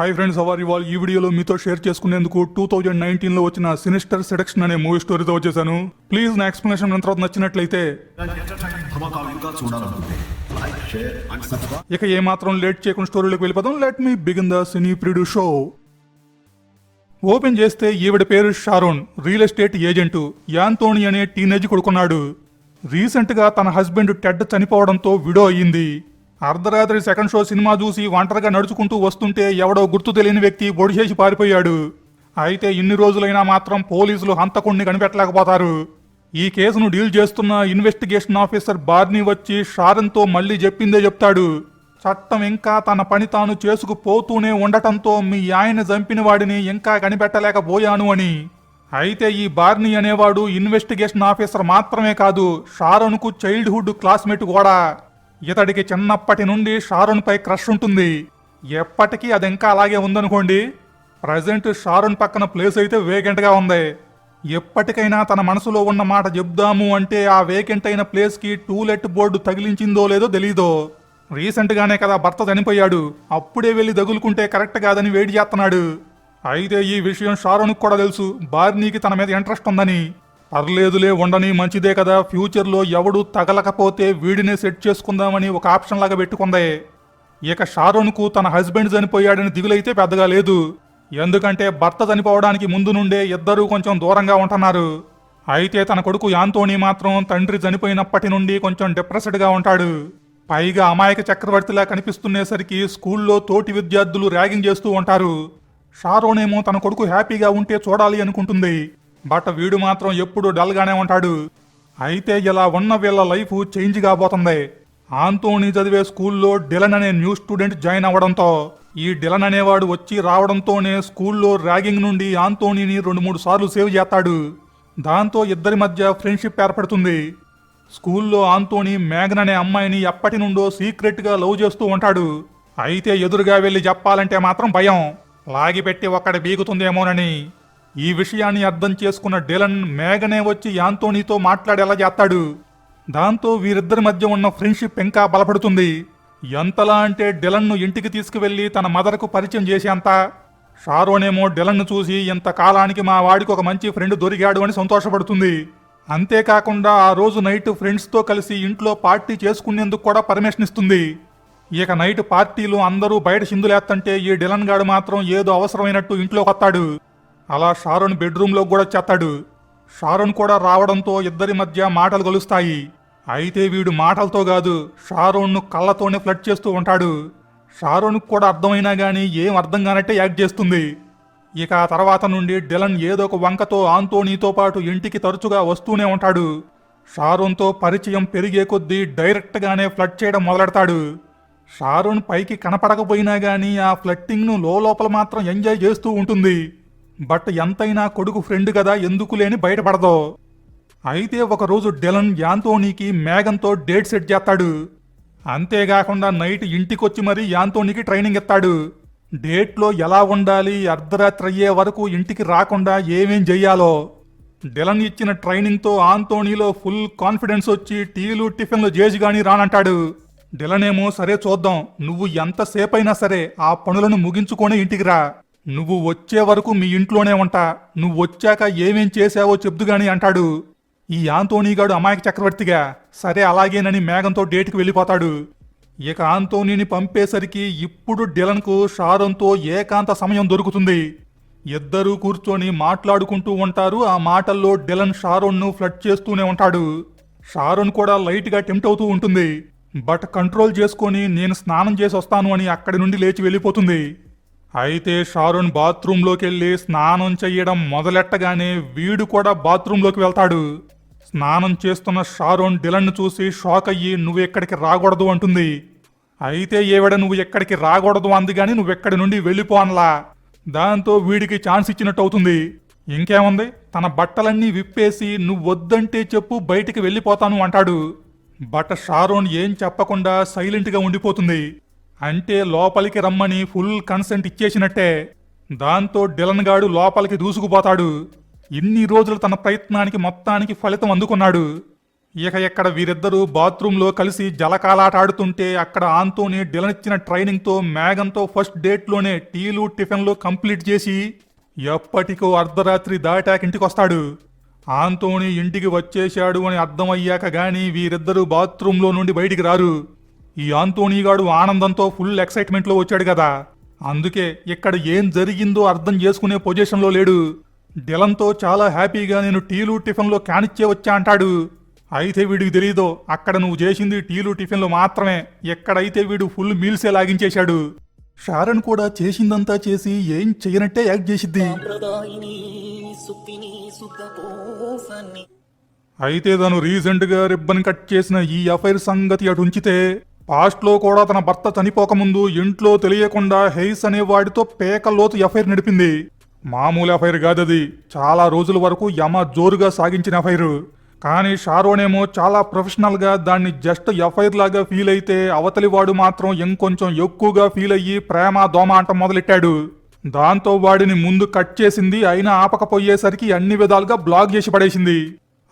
Hi friends hour ఇవాళ ఈ వీడియోలో మీతో షేర్ చేసుకునేందుకు టూ థౌజండ్ నైన్టీన్లో వచ్చిన సినిస్టర్ సెడక్షన్ అనే మూవీ స్టోరీతో వచ్చేసాను. ప్లీజ్ నా ఎక్స్ప్లెనేషన్ తర్వాత నచ్చినట్లయితే ఇక ఏ మాత్రం ఇక ఏమాత్రం లేట్ చేయకుండా స్టోరీలోకి వెళ్ళిపోదాం. లెట్ మీ బిగిన్ ద సినీ ప్రిడ్యూ షో ఓపెన్ చేస్తే ఈవిడ పేరు Sharon real estate agent Anthony అనే టీనేజ్ కొడుకున్నాడు. రీసెంట్గా తన హస్బెండ్ టెడ్ చనిపోవడంతో విడో అయ్యింది. అర్ధరాత్రి సెకండ్ షో సినిమా చూసి ఒంటరిగా నడుచుకుంటూ వస్తుంటే ఎవడో గుర్తు తెలియని వ్యక్తి బొడిచేసి పారిపోయాడు. అయితే ఇన్ని రోజులైనా మాత్రం పోలీసులు హంతకుణ్ణి కనిపెట్టలేకపోతారు. ఈ కేసును డీల్ చేస్తున్న ఇన్వెస్టిగేషన్ ఆఫీసర్ బార్నీ వచ్చి షారన్తో మళ్ళీ చెప్పిందే చెప్తాడు. చట్టం ఇంకా తన పని తాను చేసుకుపోతూనే ఉండటంతో మీ ఆయన చంపిన వాడిని ఇంకా కనిపెట్టలేకపోయాను అని. అయితే ఈ బార్నీ అనేవాడు ఇన్వెస్టిగేషన్ ఆఫీసర్ మాత్రమే కాదు షారోన్కు చైల్డ్హుడ్ క్లాస్మేట్ కూడా. ఇతడికి చిన్నప్పటి నుండి షారోన్పై క్రష్ ఉంటుంది. ఎప్పటికీ అది ఇంకా అలాగే ఉందనుకోండి. ప్రజెంట్ షారోన్ పక్కన ప్లేస్ అయితే వేకెంట్గా ఉంది. ఎప్పటికైనా తన మనసులో ఉన్న మాట చెప్దాము అంటే ఆ వేకెంట్ అయిన ప్లేస్కి టూలెట్ బోర్డు తగిలించిందో లేదో తెలీదో. రీసెంట్గానే కదా భర్త చనిపోయాడు. అప్పుడే వెళ్ళి తగులుకుంటే కరెక్ట్ కాదని వేడి చేస్తున్నాడు. అయితే ఈ విషయం షారోన్కి కూడా తెలుసు. బార్నీకి తన మీద ఇంట్రెస్ట్ ఉందని. పర్లేదులే ఉండని మంచిదే కదా. ఫ్యూచర్లో ఎవడు తగలకపోతే వీడినే సెట్ చేసుకుందామని ఒక ఆప్షన్ లాగా పెట్టుకుందే. ఇక షారోన్కు తన హస్బెండ్ చనిపోయాడని దిగులైతే పెద్దగా లేదు. ఎందుకంటే భర్త చనిపోవడానికి ముందు నుండే ఇద్దరూ కొంచెం దూరంగా ఉంటున్నారు. అయితే తన కొడుకు యాంతోని మాత్రం తండ్రి చనిపోయినప్పటి నుండి కొంచెం డిప్రెస్డ్గా ఉంటాడు. పైగా అమాయక చక్రవర్తిలా కనిపిస్తున్నేసరికి స్కూల్లో తోటి విద్యార్థులు ర్యాగింగ్ చేస్తూ ఉంటారు. షారోనేమో తన కొడుకు హ్యాపీగా ఉంటే చూడాలి అనుకుంటుంది. బట్ వీడు మాత్రం ఎప్పుడు డల్గానే ఉంటాడు. అయితే ఇలా ఉన్న వీళ్ళ లైఫ్ చేంజ్ కాబోతుంది. ఆంతోని చదివే స్కూల్లో డిలన్ అనే న్యూ స్టూడెంట్ జాయిన్ అవ్వడంతో ఈ డిలన్ అనేవాడు వచ్చి రావడంతోనే స్కూల్లో ర్యాగింగ్ నుండి ఆంతోనీని రెండు మూడు సార్లు సేవ్ చేస్తాడు. దాంతో ఇద్దరి మధ్య ఫ్రెండ్షిప్ ఏర్పడుతుంది. స్కూల్లో ఆంతోని మేఘన్ అనే అమ్మాయిని ఎప్పటి నుండో సీక్రెట్గా లవ్ చేస్తూ ఉంటాడు. అయితే ఎదురుగా వెళ్ళి చెప్పాలంటే మాత్రం భయం. లాగిపెట్టి ఒక్కడ బీగుతుందేమోనని. ఈ విషయాన్ని అర్థం చేసుకున్న డిలన్ మేఘనే వచ్చి యాంతోనీతో మాట్లాడేలా చేస్తాడు? దాంతో వీరిద్దరి మధ్య ఉన్న ఫ్రెండ్షిప్ ఇంకా బలపడుతుంది. ఎంతలా అంటే డిలన్ను ఇంటికి తీసుకువెళ్ళి తన మదర్కు పరిచయం చేసేంత? షారోనేమో డిలన్ను చూసి ఇంతకాలానికి మా వాడికి ఒక మంచి ఫ్రెండ్ దొరికాడు అని సంతోషపడుతుంది. అంతేకాకుండా ఆ రోజు నైట్ ఫ్రెండ్స్తో కలిసి ఇంట్లో పార్టీ చేసుకునేందుకు కూడా పర్మిషన్ ఇస్తుంది. ఇక నైట్ పార్టీలు అందరూ బయట సిందులేస్తంటే ఈ డిలన్ గాడు మాత్రం ఏదో అవసరమైనట్టు ఇంట్లోకి వస్తాడు. అలా షారోన్ బెడ్రూమ్లో కూడా చెత్తాడు షారోన్ కూడా రావడంతో ఇద్దరి మధ్య మాటలు కలుస్తాయి అయితే వీడు మాటలతో కాదు షారోన్ను కళ్ళతోనే ఫ్లడ్ చేస్తూ ఉంటాడు. షారోన్కు కూడా అర్థమైనా గానీ ఏం అర్థం కానట్టే యాక్ట్ చేస్తుంది. ఇక ఆ తర్వాత నుండి డిలన్ ఏదో ఒక వంకతో ఆంతోనీతో పాటు ఇంటికి తరచుగా వస్తూనే ఉంటాడు. షారోన్తో పరిచయం పెరిగే కొద్దీ డైరెక్ట్గానే ఫ్లడ్ చేయడం మొదలెడతాడు. షారోన్ పైకి కనపడకపోయినా గానీ ఆ ఫ్లట్టింగ్ను లోపల మాత్రం ఎంజాయ్ చేస్తూ ఉంటుంది. బట్ ఎంతైనా కొడుకు ఫ్రెండ్ కదా ఎందుకు లేని అయితే ఒకరోజు డెలన్ యాంతోనీకి మేఘంతో డేట్ సెట్ చేస్తాడు. అంతేకాకుండా నైట్ ఇంటికొచ్చి మరీ యాంతోనీకి ట్రైనింగ్ ఇస్తాడు. డేట్లో ఎలా ఉండాలి అర్ధరాత్రి అయ్యే వరకు ఇంటికి రాకుండా ఏమేం చెయ్యాలో డెలన్ ఇచ్చిన ట్రైనింగ్తో ఆంతోనీలో ఫుల్ కాన్ఫిడెన్స్ వచ్చి టీలు టిఫిన్లు చేసి కానీ రానంటాడు. డెలనేమో సరే చూద్దాం నువ్వు ఎంతసేపైనా సరే ఆ పనులను ముగించుకొని ఇంటికి రా. నువ్వు వచ్చే వరకు మీ ఇంట్లోనే ఉంటా. నువ్వు వచ్చాక ఏమేం చేశావో చెప్దుగాని అంటాడు. ఈ ఆంతోనీగాడు అమాయక చక్రవర్తిగా. సరే అలాగేనని మేఘంతో డేట్కి వెళ్ళిపోతాడు. ఇక ఆంతోనీని పంపేసరికి ఇప్పుడు డిలన్కు షారోన్తో ఏకాంత సమయం దొరుకుతుంది. ఇద్దరూ కూర్చొని మాట్లాడుకుంటూ ఉంటారు. ఆ మాటల్లో డిలన్ షారోన్ను ఫ్లడ్ చేస్తూనే ఉంటాడు. షారోన్ కూడా లైట్గా టెంప్ట్ అవుతూ ఉంటుంది. బట్ కంట్రోల్ చేసుకొని నేను స్నానం చేసి వస్తాను అని అక్కడి నుండి లేచి వెళ్ళిపోతుంది. అయితే షారోన్ బాత్రూంలోకి వెళ్ళి స్నానం చెయ్యడం మొదలెట్టగానే వీడు కూడా బాత్రూంలోకి వెళ్తాడు. స్నానం చేస్తున్న షారోన్ డిలన్ను చూసి షాక్ అయ్యి నువ్వు ఎక్కడికి రాకూడదు అంటుంది. అయితే ఏవిడ నువ్వు ఎక్కడికి రాకూడదు అంది గాని నువ్వు ఎక్కడి నుండి వెళ్ళిపో అనలా. దాంతో వీడికి ఛాన్స్ ఇచ్చినట్టు అవుతుంది. ఇంకేముంది? తన బట్టలన్నీ విప్పేసి నువ్వు వద్దంటే చెప్పు బయటికి వెళ్ళిపోతాను అంటాడు. బట్ షారోన్ ఏం చెప్పకుండా సైలెంట్గా ఉండిపోతుంది. అంటే లోపలికి రమ్మని ఫుల్ కన్సెంట్ ఇచ్చేసినట్టే. దాంతో డిలన్ గాడు లోపలికి దూసుకుపోతాడు. ఇన్ని రోజులు తన ప్రయత్నానికి మొత్తానికి ఫలితం అందుకున్నాడు. ఇక ఎక్కడ వీరిద్దరూ బాత్రూంలో కలిసి జలకాలాట ఆడుతుంటే అక్కడ ఆంతోని డిలనిచ్చిన ట్రైనింగ్తో మేఘంతో ఫస్ట్ డేట్లోనే టీలు టిఫిన్లు కంప్లీట్ చేసి ఎప్పటికో అర్ధరాత్రి దాటాక ఇంటికొస్తాడు. ఆంతోని ఇంటికి వచ్చేశాడు అని అర్థమయ్యాక గాని వీరిద్దరూ బాత్రూంలో నుండి బయటికి రారు. ఈ ఆంతోనీగాడు ఆనందంతో ఫుల్ ఎక్సైట్మెంట్లో వచ్చాడు కదా. అందుకే ఇక్కడ ఏం జరిగిందో అర్థం చేసుకునే పొజిషన్లో లేడు. డిలంతో చాలా హ్యాపీగా నేను టీలు టిఫిన్లో కానిచ్చే వచ్చా అంటాడు. అయితే వీడికి తెలీదో అక్కడ నువ్వు చేసింది టీలు టిఫిన్లు మాత్రమే. ఎక్కడైతే వీడు ఫుల్ మీల్సే లాగించేశాడు. షారన్ కూడా చేసిందంతా చేసి ఏం చెయ్యనట్టే యాక్ట్ చేసిద్ది. అయితే తను రీసెంట్గా రిబ్బన్ కట్ చేసిన ఈ అఫైర్ సంగతి అటు ఉంచితే పాస్ట్లో కూడా తన భర్త చనిపోకముందు ఇంట్లో తెలియకుండా హెయిస్ అనే వాడితో పేకల్లోతు ఎఫైర్ నడిపింది. మామూలు ఎఫైర్ కాదది. చాలా రోజుల వరకు యమ జోరుగా సాగించిన ఎఫైర్ కానీ షారోనేమో చాలా ప్రొఫెషనల్గా దాన్ని జస్ట్ ఎఫైర్ లాగా ఫీల్ అయితే అవతలి వాడు మాత్రం ఇంకొంచెం ఎక్కువగా ఫీల్ అయ్యి ప్రేమ దోమ అంట మొదలెట్టాడు. దాంతో వాడిని ముందు కట్ చేసింది అయినా ఆపకపోయేసరికి అన్ని విధాలుగా బ్లాక్ చేసి పడేసింది.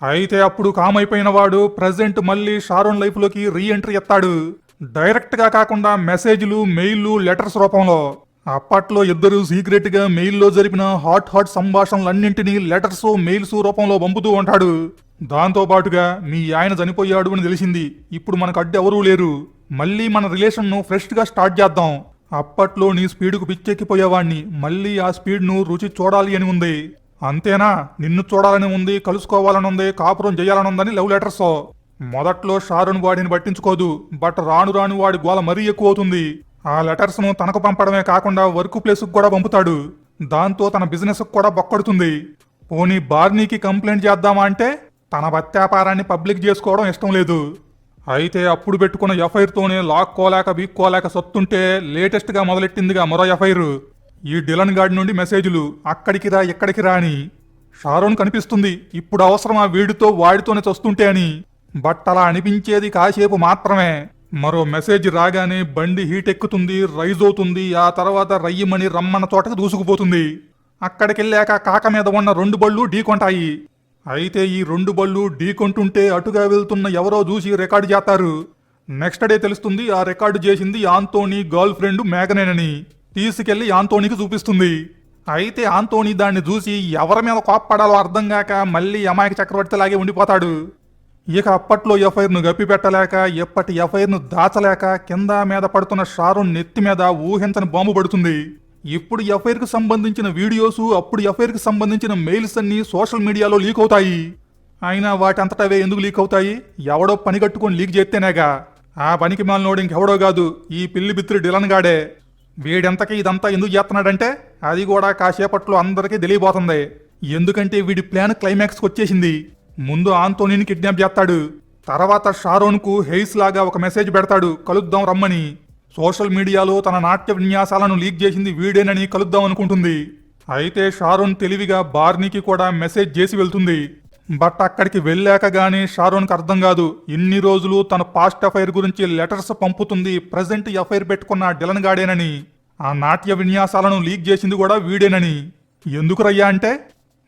అయితే అప్పుడు కామైపోయిన వాడు ప్రజెంట్ మళ్ళీ షారోన్ లైఫ్లోకి రీ ఎంట్రీ ఎత్తాడు. డైరెక్ట్గా కాకుండా మెసేజ్లు మెయిల్లు లెటర్స్ రూపంలో. అప్పట్లో ఇద్దరు సీక్రెట్గా మెయిల్లో జరిపిన హాట్ హాట్ సంభాషణలన్నింటినీ లెటర్స్ మెయిల్స్ రూపంలో పంపుతూ ఉంటాడు. దాంతో పాటుగా మీ ఆయన చనిపోయాడు అని తెలిసింది. ఇప్పుడు మనకు అడ్డు ఎవరూ లేరు. మళ్ళీ మన రిలేషన్ను ఫ్రెష్గా స్టార్ట్ చేద్దాం. అప్పట్లో నీ స్పీడ్కు పిచ్చెక్కిపోయేవాణ్ణి. మళ్ళీ ఆ స్పీడ్ను రుచి చూడాలి అని ఉంది. అంతేనా? నిన్ను చూడాలని ఉంది కలుసుకోవాలని ఉంది కాపురం చేయాలని ఉందని లవ్ లెటర్స్. మొదట్లో షారున్ వాడిని పట్టించుకోదు బట్ రాను రాను వాడి గోల మరీ ఎక్కువ అవుతుంది ఆ లెటర్స్ను తనకు పంపడమే కాకుండా వర్క్ ప్లేస్కు కూడా పంపుతాడు. దాంతో తన బిజినెస్ కూడా బొక్కడుతుంది. పోనీ బార్నీకి కంప్లైంట్ చేద్దామా అంటే తన వ్యాపారాన్ని పబ్లిక్ చేసుకోవడం ఇష్టం లేదు. అయితే అప్పుడు పెట్టుకున్న ఎఫ్ఐఆర్తోనే లాక్కోలేక వీక్కోలేక సొత్తుంటే లేటెస్ట్గా మొదలెట్టిందిగా మరో ఎఫ్ఐఆర్. ఈ డిలన్ గాడి నుండి మెసేజ్లు అక్కడికి రా ఎక్కడికి రా అని. షారోన్ కనిపిస్తుంది ఇప్పుడు అవసరమా వీడితో వాడితోనే చస్తుంటే అని. బట్టలా అనిపించేది కాసేపు మాత్రమే. మరో మెసేజ్ రాగానే బండి హీట్ ఎక్కుతుంది రైజ్ అవుతుంది ఆ తర్వాత రయ్యమని రమ్మన్న చోటకి దూసుకుపోతుంది. అక్కడికెళ్ళాక కాక మీద ఉన్న రెండు బళ్ళు ఢీకొంటాయి. అయితే ఈ రెండు బళ్ళు ఢీకొంటుంటే అటుగా వెళ్తున్న ఎవరో చూసి రికార్డు చేస్తారు. నెక్స్ట్ డే తెలుస్తుంది ఆ రికార్డు చేసింది ఆంతోనీ గర్ల్ ఫ్రెండ్ మేఘనేనని. తీసుకెళ్ళి ఆంతోనీకి చూపిస్తుంది. అయితే ఆంతోనీ దాన్ని చూసి ఎవరి మీద కోప్పడాలో అర్థం కాక మళ్ళీ అమాయక చక్రవర్తిలాగే ఉండిపోతాడు. ఇక అప్పట్లో ఎఫ్ఐఆర్ను గప్పిపెట్టలేక ఎప్పటి ఎఫ్ఐఆర్ను దాచలేక కింద మీద పడుతున్న షారున్ నెత్తి మీద ఊహించని బాంబు పడుతుంది. ఇప్పుడు ఎఫ్ఐఆర్కు సంబంధించిన వీడియోస్ అప్పుడు ఎఫ్ఐఆర్కి సంబంధించిన మెయిల్స్ అన్ని సోషల్ మీడియాలో లీక్ అవుతాయి. అయినా వాటంతట అవే ఎందుకు లీక్ అవుతాయి? ఎవడో పని కట్టుకొని లీక్ చేస్తేనేగా. ఆ పనికి మాలినోడు ఇంకెవడో కాదు ఈ పిల్లి బిత్రి డిలన్ గాడే. వీడెంతకి ఇదంతా ఎందుకు చేస్తున్నాడంటే అది కూడా కాసేపట్లో అందరికీ తెలియబోతుంది. ఎందుకంటే వీడి ప్లాన్ క్లైమాక్స్కి వచ్చేసింది. ముందు ఆంతోనీని కిడ్నాప్ చేస్తాడు. తర్వాత షారోన్కు హెయిస్ లాగా ఒక మెసేజ్ పెడతాడు. కలుద్దాం రమ్మని. సోషల్ మీడియాలో తన నాట్య విన్యాసాలను లీక్ చేసింది వీడేనని కలుద్దాం అనుకుంటుంది. అయితే షారోన్ తెలివిగా బార్నీకి కూడా మెసేజ్ చేసి వెళ్తుంది. బట్ అక్కడికి వెళ్ళాక గానీ షారోన్కి అర్థం కాదు. ఇన్ని రోజులు తన పాస్ట్ అఫైర్ గురించి లెటర్స్ పంపుతుంది. ప్రజెంట్ ఎఫైర్ పెట్టుకున్న డిలన్ గాడేనని. ఆ నాట్య విన్యాసాలను లీక్ చేసింది కూడా వీడేనని. ఎందుకురయ్యా అంటే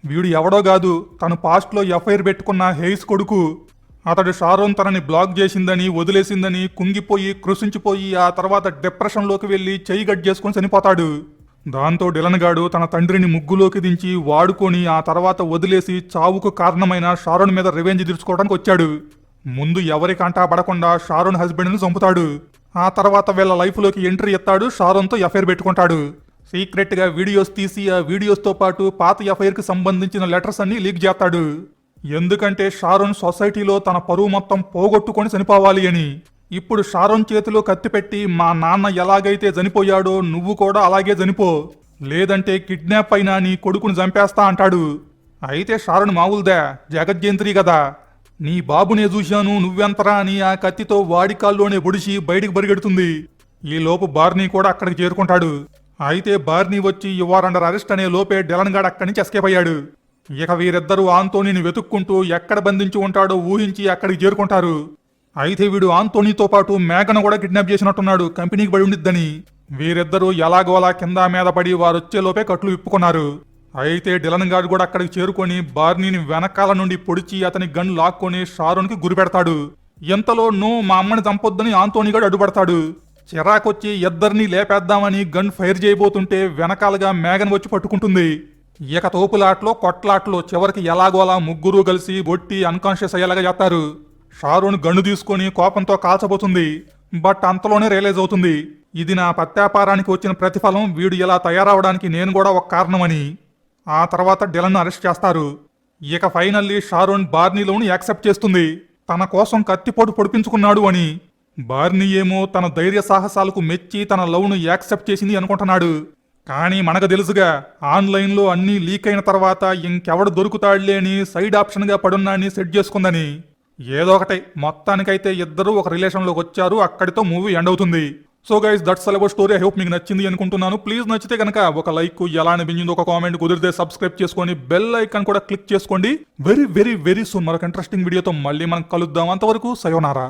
వీడు ఎవడో కాదు తను పాస్ట్లో ఎఫ్ఐఆర్ పెట్టుకున్న హెయిస్ కొడుకు. అతడు షారోన్ తనని బ్లాక్ చేసిందని వదిలేసిందని కుంగిపోయి కృషించిపోయి ఆ తర్వాత డిప్రెషన్లోకి వెళ్ళి చెయ్యి గట్ చేసుకుని చనిపోతాడు. దాంతో డిలన్ గాడు తన తండ్రిని ముగ్గులోకి దించి వాడుకొని ఆ తర్వాత వదిలేసి చావుకు కారణమైన షారోన్ మీద రివెంజ్ తీర్చుకోవడానికి వచ్చాడు. ముందు ఎవరికంటా పడకుండా షారోన్ హస్బెండ్ని చంపుతాడు. ఆ తర్వాత వీళ్ళ లైఫ్లోకి ఎంట్రీ ఎత్తాడు షారోన్తో ఎఫ్ఐఆర్ పెట్టుకుంటాడు. సీక్రెట్గా వీడియోస్ తీసి ఆ వీడియోస్తో పాటు పాత ఎఫ్ఐఆర్కి సంబంధించిన లెటర్స్ అన్ని లీక్ చేస్తాడు. ఎందుకంటే షారోన్ సొసైటీలో తన పరువు మొత్తం పోగొట్టుకొని చనిపోవాలి అని. ఇప్పుడు షారోన్ చేతిలో కత్తి పెట్టి మా నాన్న ఎలాగైతే చనిపోయాడో నువ్వు కూడా అలాగే చనిపో. లేదంటే కిడ్నాప్ అయినా నీ కొడుకుని చంపేస్తా అంటాడు. అయితే షారోన్ మామూలుదా జగజ్జయంత్రి కదా. నీ బాబునే చూశాను నువ్వెంతరా అని ఆ కత్తితో వాడి కాల్లోనే పొడిచి బయటికి పరిగెడుతుంది. ఈ బార్నీ కూడా అక్కడికి చేరుకుంటాడు. అయితే బార్నీ వచ్చి యువర్ అండర్ అరెస్ట్ అనే లోపే డెలన్గాడ్ అక్కడి నుంచి ఎస్కేప్ అయ్యాడు. ఇక వీరిద్దరూ ఆంతోనీని వెతుక్కుంటూ ఎక్కడ బంధించి ఉంటాడో ఊహించి అక్కడికి చేరుకుంటారు. అయితే వీడు ఆంతోనీతో పాటు మేఘను కూడా కిడ్నాప్ చేసినట్టున్నాడు కంపెనీకి బడి ఉండిద్దని. వీరిద్దరూ ఎలాగోలా కింద మీద పడి వారొచ్చే లోపే కట్లు విప్పుకున్నారు. అయితే డిలన్ గారు కూడా అక్కడికి చేరుకొని బార్నీని వెనకాల నుండి పొడిచి అతని గన్ లాక్కొని షారోన్కి గురిపెడతాడు. ఇంతలో నువ్వు మా అమ్మని చంపొద్దని ఆంతోని గడు అడ్డుపడతాడు. చిరాకొచ్చి ఇద్దరిని లేపేద్దామని గన్ ఫైర్ చేయబోతుంటే వెనకాలగా మేఘన్ వచ్చి పట్టుకుంటుంది. ఇక తోపులాట్లో కొట్లాట్లో చివరికి ఎలాగోలా ముగ్గురు కలిసి బొట్టి అన్కాన్షియస్ అయ్యేలాగా చేస్తారు. షారూన్ గన్ను తీసుకొని కోపంతో కాల్చబోతుంది. బట్ అంతలోనే రియలైజ్ అవుతుంది. ఇది నా పత్యాపారానికి వచ్చిన ప్రతిఫలం వీడు ఇలా తయారవడానికి నేను కూడా ఒక కారణమని. ఆ తర్వాత డిలన్ అరెస్ట్ చేస్తారు. ఇక ఫైనల్లీ షారోన్ బార్నీలోని యాక్సెప్ట్ చేస్తుంది. తన కోసం కత్తిపోటు పొడిపించుకున్నాడు అని. బార్నీ ఏమో తన ధైర్య సాహసాలకు మెచ్చి తన లవ్ను యాక్సెప్ట్ చేసింది అనుకుంటున్నాడు. కానీ మనకు తెలుసుగా ఆన్లైన్లో అన్నీ లీక్ అయిన తర్వాత ఇంకెవడు దొరుకుతాడులే అని సైడ్ ఆప్షన్గా పడున్నాని సెట్ చేసుకుందని. ఏదో ఒకటే మొత్తానికైతే ఇద్దరు ఒక రిలేషన్లోకి వచ్చారు అక్కడితో మూవీ ఎండ్ అవుతుంది. So guys that's all about story. I hope మీకు నచ్చింది అనుకుంటున్నాను. ప్లీజ్ నచ్చితే కనుక ఒక లైక్ ఎలా అనిపించింది ఒక కామెంట్ కుదిరితే సబ్స్క్రైబ్ చేసుకొని బెల్ ఐకాన్ కూడా క్లిక్ చేసుకోండి. Very very very soon. మరొక ఇంట్రెస్టింగ్ వీడియోతో మళ్ళీ మనం కలుద్దాం. అంతవరకు సయోనారా.